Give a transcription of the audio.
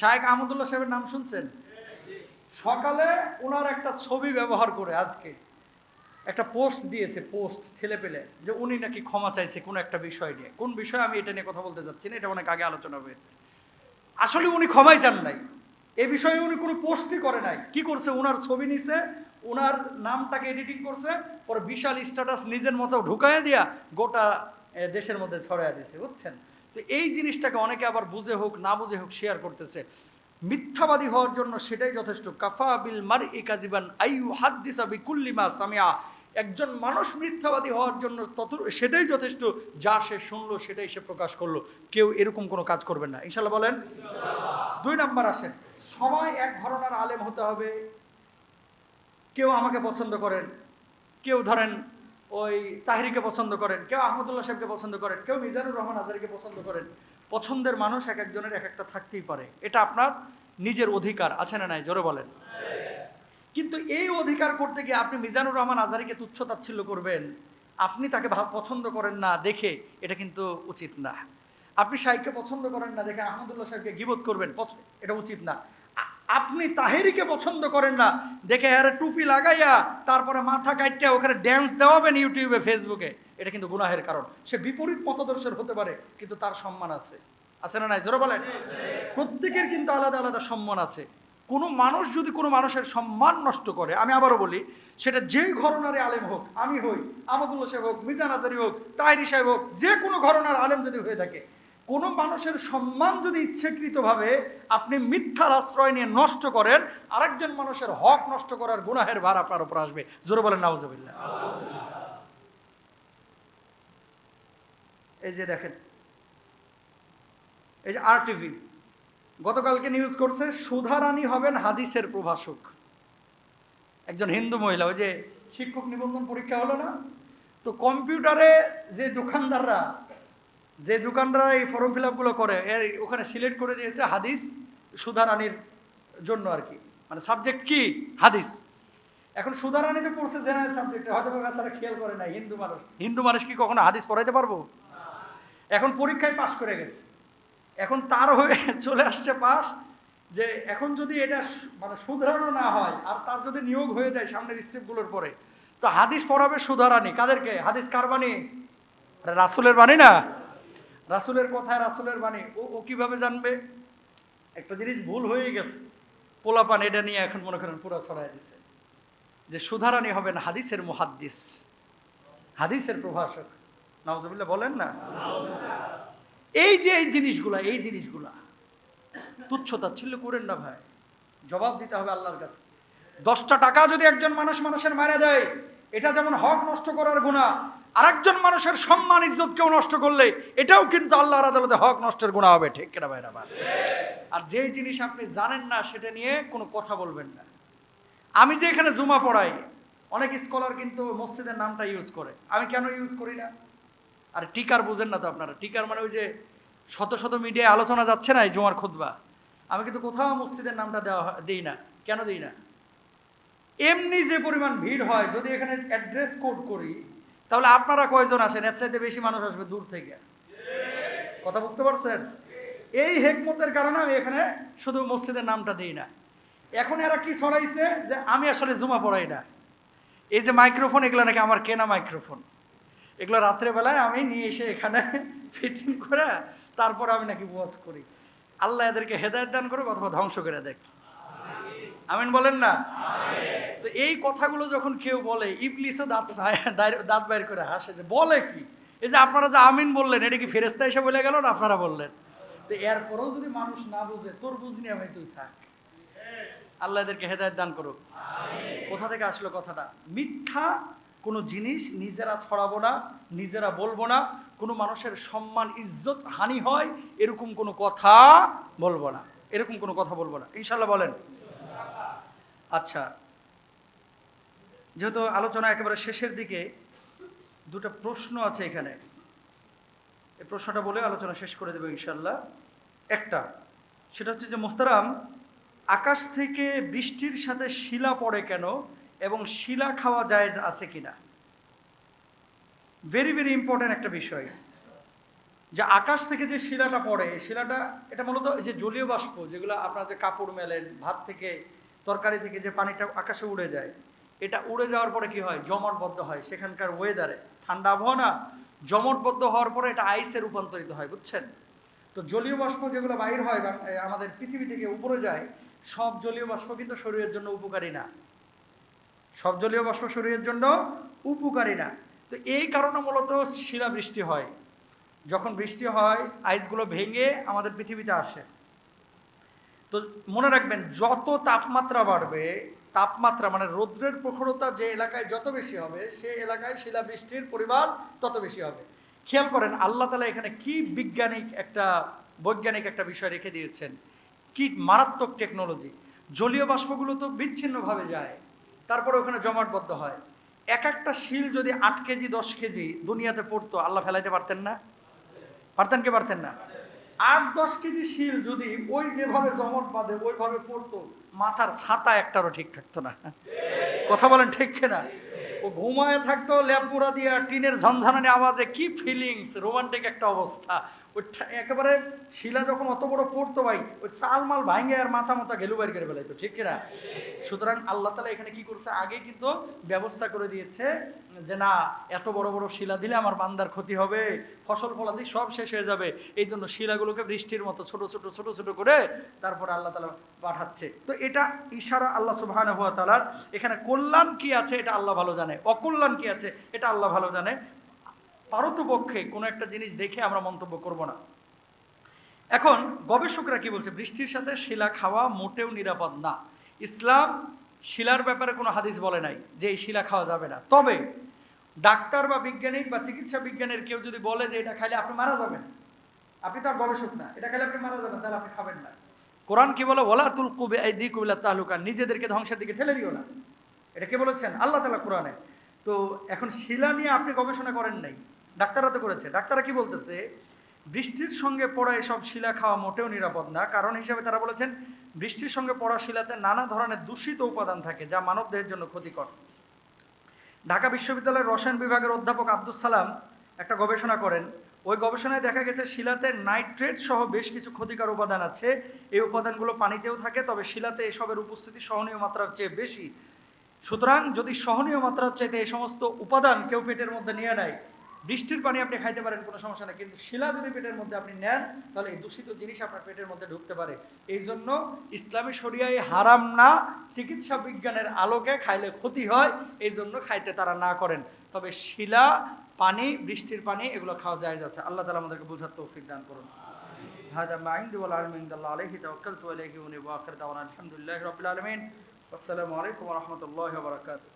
শায়েক আহমদুল্লাহ সাহেবের নাম শুনছেন? সকালে ওনার একটা ছবি ব্যবহার করে আজকে। একটা পোস্ট দিয়েছে, পোস্ট, ছেলে পেলে, যে উনি নাকি ক্ষমা চাইছে কোনো একটা বিষয় নিয়ে। কোন বিষয়ে আমি এটা নিয়ে কথা বলতে যাচ্ছি না, এটা অনেক আগে আলোচনা হয়েছে। আসলে উনি ক্ষমাই চান নাই। এ বিষয়ে উনি কোনো পোস্টই করে নাই। কি করছে? ওনার ছবি নিছে ওনার নামটাকে এডিটিং করছে, পরে বিশাল স্ট্যাটাস নিজের মতো ঢুকায় দিয়া গোটা দেশের মধ্যে ছড়াইয়া দিছে, বুঝছেন? তো এই জিনিসটাকে অনেকে আবার বুঝে হোক, না বুঝে হোক শেয়ার করতেছে। মিথ্যাবাদী হওয়ার জন্য সেটাই যথেষ্ট। কাফা বিল মার ই কাজিবান আইউ হাদ্দিসা বি কুল্লিমা সামিয়া। একজন মানুষ মিথ্যাবাদী হওয়ার জন্য তত সেটাই যথেষ্ট, যা সে শুনলো, সেটাই সে প্রকাশ করল। কেউ এরকম কোনো কাজ করবেন না। ইনশাল্লাহ বলেন। দুই নাম্বার আসেন। সবাই এক ঘরনার আলেম হতে হবে। কেউ আমাকে পছন্দ করেন। কেউ ধরেন ওই তাহিরিকে পছন্দ করেন, কেউ আহমদুল্লাহ সাহেবকে পছন্দ করেন, কেউ মিজানুর রহমান আজারিকে পছন্দ করেন, পছন্দের মানুষ এক একজনের এক একটা থাকতেই পারে। এটা আপনার নিজের অধিকার, আছে না নাই? জোরে বলেন। কিন্তু এই অধিকার করতে গিয়ে আপনি মিজানুর রহমান আজারিকে তুচ্ছ তাচ্ছিল্য করবেন, আপনি তাকে পছন্দ করেন না দেখে এটা কিন্তু উচিত না। আপনি সাহেবকে পছন্দ করেন না দেখে আহমদুল্লাহ সাহেবকে গিবোধ করবেন এটা উচিত না। আপনি তাহেরিকে পছন্দ করেন না, দেখে আরে টুপি লাগাইয়া তারপরে মাথা কাইটে ওখানে ড্যান্স দেওয়াবেন ইউটিউবে, ফেসবুকে। এটা কিন্তু গুনাহের কারণ। সে বিপরীত মতদর্শের হতে পারে, কিন্তু তার সম্মান আছে। আছে না নাই? জোরে বলেন। প্রত্যেকের কিন্তু আলাদা আলাদা সম্মান আছে। কোনো মানুষ যদি কোনো মানুষের সম্মান নষ্ট করে, আমি আবারও বলি, সেটা যেই ঘরনারে আলেম হোক, আমি হই আহমদুল্লাহ সাহেব হোক, মিজান আজারি হোক, তাইরি সাহেব হোক, যে কোনো ঘরনার আলেম যদি হয়ে থাকে কোনো মানুষের সম্মান যদি ইচ্ছাকৃতভাবে আপনি মিথ্যার আশ্রয় নিয়ে নষ্ট করেন, আরেকজন মানুষের হক নষ্ট করার গুনাহের ভার আপনার উপর আসবে। জোরে বলেন নাউজবিল্লা এই যে দেখেন, এই যে আরটিভি গতকালকে নিউজ করছে, সুধারানী হবেন হাদিসের প্রভাষক। একজন হিন্দু মহিলা, ওই যে শিক্ষক নিবন্ধন পরীক্ষা হলো না? তো কম্পিউটারে যে দোকানদাররা যে দোকানদাররা এই ফর্ম ফিল আপগুলো করে, এর ওখানে সিলেক্ট করে দিয়েছে হাদিস সুধারানীর জন্য আর কি। মানে সাবজেক্ট কি? হাদিস। এখন সুধারানীতে পড়ছে জেনারেল সাবজেক্টে হয়তো বা বেচারা খেয়াল করে না হিন্দু মানুষ। হিন্দু মানুষ কি কখনো হাদিস পড়াইতে পারব? এখন পরীক্ষায় পাশ করে গেছে। এখন তার হয়ে চলে আসছে পাস যে এখন যদি এটা মানে শুধরানো না হয়, আর তার যদি নিয়োগ হয়ে যায় সামনের স্টেপগুলোর পরে, তো হাদিস পড়াবে সুধারানি। কাদেরকে? হাদিস কার বাণী? রাসুলের বাণী না? রাসুলের কথায় রাসুলের বাণী। ও ও কীভাবে জানবে? একটা জিনিস ভুল হয়ে গেছে। পোলাপান এটা নিয়ে এখন মনে করেন পুরো ছড়াই দিছে। যে সুধারানি হবেন হাদিসের মুহাদ্দিস, হাদিসের প্রভাষক। নওয়াজবিল্লাহ বলেন না? এই যে এই জিনিসগুলা এই জিনিসগুলা, তুচ্ছ তাচ্ছিল্য করেন না ভাই। জবাব দিতে হবে আল্লাহর কাছে। দশটা টাকা যদি একজন মানুষ মানুষের মারা দেয় এটা যেমন হক নষ্ট করার গুণা, আরেকজন মানুষের সম্মান ইজ্জত কেউ নষ্ট করলে এটাও কিন্তু আল্লাহর আদালতে হক নষ্টের গুণা হবে। ঠিক কেনা ভাই ভাই? আর যেই জিনিস আপনি জানেন না, সেটা নিয়ে কোনো কথা বলবেন না। আমি যে এখানে জুমা পড়াই, অনেক স্কলার কিন্তু মসজিদের নামটা ইউজ করে। আমি কেন ইউজ করি না? আর টিকার বুঝেন না তো আপনারা। টিকার মানে ওই যে শত শত মিডিয়ায় আলোচনা যাচ্ছে না এই জুমার খুতবা। আমি কিন্তু কোথাও মসজিদের নামটা দেওয়া দিই না। কেন দিই না? এমনি যে পরিমাণ ভিড় হয়, যদি এখানে অ্যাড্রেস কোড করি, তাহলে আপনারা কয়জন আসেন? এর চাইতে বেশি মানুষ আসবে দূর থেকে। কথা বুঝতে পারছেন? এই হেকমতের কারণে আমি এখানে শুধু মসজিদের নামটা দিই না। এখন এরা কি ছড়াইছে? যে আমি আসলে জুমা পড়াই না। এই যে মাইক্রোফোন, এগুলো নাকি আমার কেনা মাইক্রোফোন। এগুলো রাত্রেবেলায় আমি নিয়ে এসে এখানে ফিটিং করে তারপর আমি নাকি ওয়াজ করি। আল্লাহ এদেরকে হেদায়ত দান করুক অথবা ধ্বংস করে দেখ। আমিন বলেন না? তো এই কথাগুলো যখন কেউ বলে ইবলিসও দাঁত দাঁত বাইর করে হাসে যে বলে কি? এই যে আপনারা যে আমিন বললেন এটা কি ফেরেস্তা এসে বলে গেল না আপনারা বললেন? তো এরপরেও যদি মানুষ না বুঝে তোর বুঝনি আমি তুই থাক। আল্লাহ এদেরকে হেদায়ত দান করুক। কোথা থেকে আসলো কথাটা? মিথ্যা কোনো জিনিস নিজেরা ছড়াবো না নিজেরা বলব না কোনো মানুষের সম্মান ইজ্জত হানি হয় এরকম কোনো কথা বলব না। এরকম কোনো কথা বলব না। ইনশাল্লাহ বলেন। আচ্ছা যেহেতু আলোচনা একেবারে শেষের দিকে, দুটো প্রশ্ন আছে এখানে। এই প্রশ্নটা বলে আলোচনা শেষ করে দেবে ইনশাল্লাহ একটা, সেটা হচ্ছে যে, মোহতারাম, আকাশ থেকে বৃষ্টির সাথে শিলা পড়ে কেন এবং শিলা খাওয়া জায়েজ আছে কিনা? ভেরি ভেরি ইম্পর্ট্যান্ট একটা বিষয়। যে, আকাশ থেকে যে শিলাটা পড়ে, শিলাটা, এটা মূলত যে জলীয় বাষ্প, যেগুলো আপনার যে কাপড় মেলেন, ভাত থেকে, তরকারি থেকে যে পানিটা আকাশে উড়ে যায় এটা উড়ে যাওয়ার পরে কি হয়? জমটবদ্ধ হয়। সেখানকার ওয়েদারে ঠান্ডা আবহাওয়া জমাটবদ্ধ হওয়ার পরে এটা আইসে রূপান্তরিত হয়, বুঝছেন? তো জলীয় বাষ্প যেগুলো বাহির হয় আমাদের পৃথিবী থেকে উপরে যায়, সব জলীয় বাষ্প কিন্তু শরীরের জন্য উপকারী না। সব জলীয় বাষ্প শরীরের জন্য উপকারী না। তো এই কারণে মূলত শিলা বৃষ্টি হয়। যখন বৃষ্টি হয় আইসগুলো ভেঙে আমাদের পৃথিবীতে আসে। তো মনে রাখবেন, যত তাপমাত্রা বাড়বে তাপমাত্রা মানে রৌদ্রের প্রখরতা যে এলাকায় যত বেশি হবে সে এলাকায় শিলাবৃষ্টির পরিমাণ তত বেশি হবে। খেয়াল করেন, আল্লাহ তালা এখানে কি বিজ্ঞানিক একটা, বৈজ্ঞানিক একটা বিষয় রেখে দিয়েছেন। কি মারাত্মক টেকনোলজি জলীয় বাষ্পগুলো তো বিচ্ছিন্নভাবে যায়, তারপরে ওখানে জমাটবদ্ধ হয়। এক একটা শিল যদি আট কেজি, দশ কেজি দুনিয়াতে পড়তো, আল্লাহ ফেলাইতে পারতেন না? পারতেন কি পারতেন না? আট, দশ কেজি শিল যদি ওই যেভাবে জমট বাঁধে, ওইভাবে পড়তো, মাথার ছাতা একটারও ঠিক থাকতো না। কথা বলেন ঠিক না ও ঘুমায় থাকতো ল্যাপুরা দিয়া টিনের ঝনঝনানি আওয়াজে, কি ফিলিংস রোমান্টিক একটা অবস্থা। ওই একেবারে শিলা যখন অত বড় পড়তো ভাই ওই চাল মাল ভাঙে আর মাথা মাথা গেলু বাইর করে ফেলাইতো, ঠিক কিনা? সুতরাং আল্লাহ তালা এখানে কি করছে? আগে কিন্তু ব্যবস্থা করে দিয়েছে যে, না, এত বড় বড় শিলা দিলে আমার বান্দার ক্ষতি হবে, ফসল ফলাদি সব শেষ হয়ে যাবে। এই জন্য শিলাগুলোকে বৃষ্টির মতো ছোট ছোট ছোট ছোট করে তারপরে আল্লাহ তালা পাঠাচ্ছে। তো এটা ইশারা আল্লাহ সুবাহান হুয়া তালার এখানে কল্যাণ কি আছে, এটা আল্লাহ ভালো জানে। অকল্যাণ কি আছে, এটা আল্লাহ ভালো জানে। পারতপক্ষে কোনো একটা জিনিস দেখে আমরা মন্তব্য করব না। এখন গবেষকরা কি বলছে? বৃষ্টির সাথে শিলা খাওয়া মোটেও নিরাপদ না। ইসলাম শিলার ব্যাপারে কোনো হাদিস বলে নাই যে এই শিলা খাওয়া যাবে না। তবে ডাক্তার বা বিজ্ঞানী বা চিকিৎসা বিজ্ঞানের কেউ যদি বলে যে এটা খাইলে আপনি মারা যাবেন, আপনি তার গবেষক না, এটা খাইলে আপনি মারা যাবেন, তাহলে আপনি খাবেন না। কোরআন কি বলে? ওলা তুল কুবে এই দিক তাহলুকা, নিজেদেরকে ধ্বংসের দিকে ঠেলে দিও না। এটা কে বলেছেন? আল্লাহ তালা কোরআনে। তো এখন শিলা নিয়ে আপনি গবেষণা করেন নাই। ডাক্তাররা তো করেছে। ডাক্তাররা কি বলতেছে? বৃষ্টির সঙ্গে পড়া এসব শিলা খাওয়া মোটেও নিরাপদ না। কারণ হিসাবে তারা বলেছেন, বৃষ্টির সঙ্গে পড়া শিলাতে নানা ধরনের দূষিত উপাদান থাকে যা মানবদেহের জন্য ক্ষতিকর। ঢাকা বিশ্ববিদ্যালয়ের রসায়ন বিভাগের অধ্যাপক আব্দুল সালাম একটা গবেষণা করেন। ওই গবেষণায় দেখা গেছে, শিলাতে নাইট্রেট সহ বেশ কিছু ক্ষতিকর উপাদান আছে। এই উপাদানগুলো পানিতেও থাকে, তবে শিলাতে এসবের উপস্থিতি সহনীয় মাত্রার চেয়ে বেশি। সুতরাং যদি সহনীয় মাত্রার চাইতে এই সমস্ত উপাদান কেউ পেটের মধ্যে নিয়ে নেয় বৃষ্টির পানি আপনি খাইতে পারেন কোনো সমস্যা নেই কিন্তু শিলা যদি পেটের মধ্যে আপনি নেন তাহলে এই দূষিত জিনিস আপনার পেটের মধ্যে ঢুকতে পারে এই জন্য ইসলামী শরিয়ায় হারাম না চিকিৎসা বিজ্ঞানের আলোকে খাইলে ক্ষতি হয় এই জন্য খাইতে তারা না করেন তবে শিলা পানি বৃষ্টির পানি এগুলো খাওয়া যায় যাচ্ছে আল্লাহ তালা আমাদেরকে বোঝার তৌফিক দান করুন هذا ما عندي والعلم عند الله عليه توكلت عليه وني واخر دعوانا الحمد لله رب العالمين والسلام عليكم ورحمه الله وبركاته